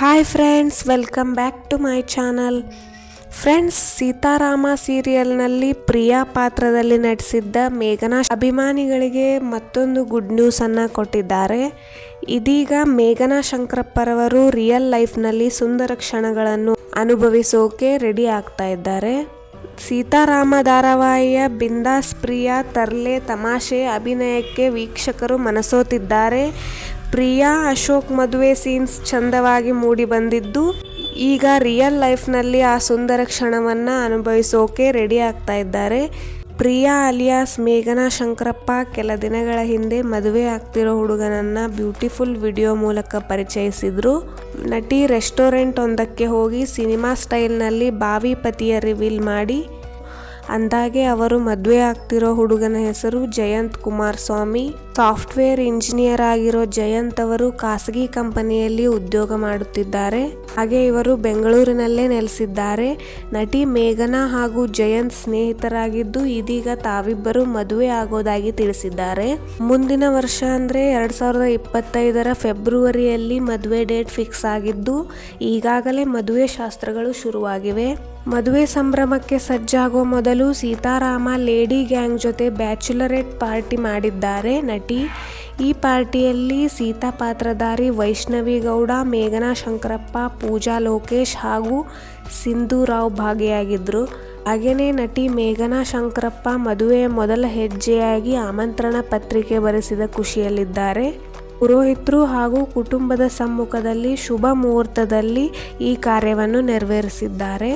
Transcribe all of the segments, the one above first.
Hi friends welcome back to my channel friends Seetharama ಸೀರಿಯಲ್ನಲ್ಲಿ Priya ಪಾತ್ರದಲ್ಲಿ ನಟಿಸಿದ್ದ ಮೇಘನಾ ಅಭಿಮಾನಿಗಳಿಗೆ ಮತ್ತೊಂದು ಗುಡ್ ನ್ಯೂಸನ್ನು ಕೊಟ್ಟಿದ್ದಾರೆ. ಇದೀಗ ಮೇಘನಾ ಶಂಕರಪ್ಪರವರು ರಿಯಲ್ ಲೈಫ್ನಲ್ಲಿ ಸುಂದರ ಕ್ಷಣಗಳನ್ನು ಅನುಭವಿಸೋಕೆ ರೆಡಿ ಆಗ್ತಾ ಇದ್ದಾರೆ. ಸೀತಾರಾಮ ಧಾರಾವಾಹಿಯ ಬಿಂದಾಸ್ ಪ್ರಿಯಾ ತರ್ಲೆ ತಮಾಷೆ ಅಭಿನಯಕ್ಕೆ ವೀಕ್ಷಕರು ಮನಸೋತಿದ್ದಾರೆ. ಪ್ರಿಯಾ, ಅಶೋಕ್ ಮದುವೆ ಸೀನ್ಸ್ ಚಂದವಾಗಿ ಮೂಡಿ ಬಂದಿದ್ದು ಈಗ ರಿಯಲ್ ಲೈಫ್ನಲ್ಲಿ ಆ ಸುಂದರ ಕ್ಷಣವನ್ನು ಅನುಭವಿಸೋಕೆ ರೆಡಿ ಆಗ್ತಾ ಇದ್ದಾರೆ. ಪ್ರಿಯಾ ಅಲಿಯಾಸ್ ಮೇಘನಾ ಶಂಕರಪ್ಪ ಕೆಲ ದಿನಗಳ ಹಿಂದೆ ಮದುವೆ ಆಗ್ತಿರೋ ಹುಡುಗನನ್ನು ಬ್ಯೂಟಿಫುಲ್ ವಿಡಿಯೋ ಮೂಲಕ ಪರಿಚಯಿಸಿದ್ರು. ನಟಿ ರೆಸ್ಟೋರೆಂಟ್ ಒಂದಕ್ಕೆ ಹೋಗಿ ಸಿನಿಮಾ ಸ್ಟೈಲ್ನಲ್ಲಿ ಬಾವಿ ಪತಿಯ ರಿವೀಲ್ ಮಾಡಿ ಅಂದಾಗೆ ಅವರು ಮದುವೆ ಆಗ್ತಿರೋ ಹುಡುಗನ ಹೆಸರು ಜಯಂತ್ ಕುಮಾರ್ ಸ್ವಾಮಿ. ಸಾಫ್ಟ್ವೇರ್ ಇಂಜಿನಿಯರ್ ಆಗಿರೋ ಜಯಂತ್ ಅವರು ಖಾಸಗಿ ಕಂಪನಿಯಲ್ಲಿ ಉದ್ಯೋಗ ಮಾಡುತ್ತಿದ್ದಾರೆ. ಹಾಗೆ ಇವರು ಬೆಂಗಳೂರಿನಲ್ಲೇ ನೆಲೆಸಿದ್ದಾರೆ. ನಟಿ ಮೇಘನಾ ಹಾಗೂ ಜಯಂತ್ ಸ್ನೇಹಿತರಾಗಿದ್ದು ಇದೀಗ ತಾವಿಬ್ಬರು ಮದುವೆ ಆಗೋದಾಗಿ ತಿಳಿಸಿದ್ದಾರೆ. ಮುಂದಿನ ವರ್ಷ ಅಂದ್ರೆ ಎರಡು ಸಾವಿರದ ಇಪ್ಪತ್ತೈದರ ಫೆಬ್ರವರಿಯಲ್ಲಿ ಮದುವೆ ಡೇಟ್ ಫಿಕ್ಸ್ ಆಗಿದ್ದು ಈಗಾಗಲೇ ಮದುವೆ ಶಾಸ್ತ್ರಗಳು ಶುರುವಾಗಿವೆ. ಮದುವೆ ಸಂಭ್ರಮಕ್ಕೆ ಸಜ್ಜಾಗೋ ಮೊದಲು ಸೀತಾರಾಮ ಲೇಡಿ ಗ್ಯಾಂಗ್ ಜೊತೆ ಬ್ಯಾಚುಲರೇಟ್ ಪಾರ್ಟಿ ಮಾಡಿದ್ದಾರೆ ನಟಿ. ಈ ಪಾರ್ಟಿಯಲ್ಲಿ ಸೀತಾ ಪಾತ್ರಧಾರಿ ವೈಷ್ಣವಿ ಗೌಡ, ಮೇಘನಾ ಶಂಕರಪ್ಪ, ಪೂಜಾ ಲೋಕೇಶ್ ಹಾಗೂ ಸಿಂಧು ರಾವ್ ಭಾಗಿಯಾಗಿದ್ದರು ಹಾಗೆಯೇ ನಟಿ ಮೇಘನಾ ಶಂಕರಪ್ಪ ಮದುವೆಯ ಮೊದಲ ಹೆಜ್ಜೆಯಾಗಿ ಆಮಂತ್ರಣ ಪತ್ರಿಕೆ ಬರೆಸಿದ ಖುಷಿಯಲ್ಲಿದ್ದಾರೆ. ಪುರೋಹಿತರು ಹಾಗೂ ಕುಟುಂಬದ ಸಮ್ಮುಖದಲ್ಲಿ ಶುಭ ಮುಹೂರ್ತದಲ್ಲಿ ಈ ಕಾರ್ಯವನ್ನು ನೆರವೇರಿಸಿದ್ದಾರೆ.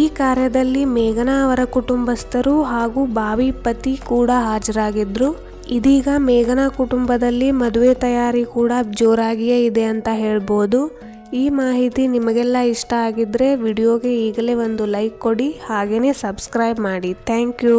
ಈ ಕಾರ್ಯದಲ್ಲಿ ಮೇಘನಾ ಅವರ ಕುಟುಂಬಸ್ಥರು ಹಾಗೂ ಬಾವಿ ಪತಿ ಕೂಡ ಹಾಜರಾಗಿದ್ರು. ಇದೀಗ ಮೇಘನಾ ಕುಟುಂಬದಲ್ಲಿ ಮದುವೆ ತಯಾರಿ ಕೂಡ ಜೋರಾಗಿಯೇ ಇದೆ ಅಂತ ಹೇಳ್ಬೋದು. ಈ ಮಾಹಿತಿ ನಿಮಗೆಲ್ಲ ಇಷ್ಟ ಆಗಿದ್ರೆ ವಿಡಿಯೋಗೆ ಈಗಲೇ ಒಂದು ಲೈಕ್ ಕೊಡಿ ಹಾಗೆಯೇ ಸಬ್ಸ್ಕ್ರೈಬ್ ಮಾಡಿ. Thank you.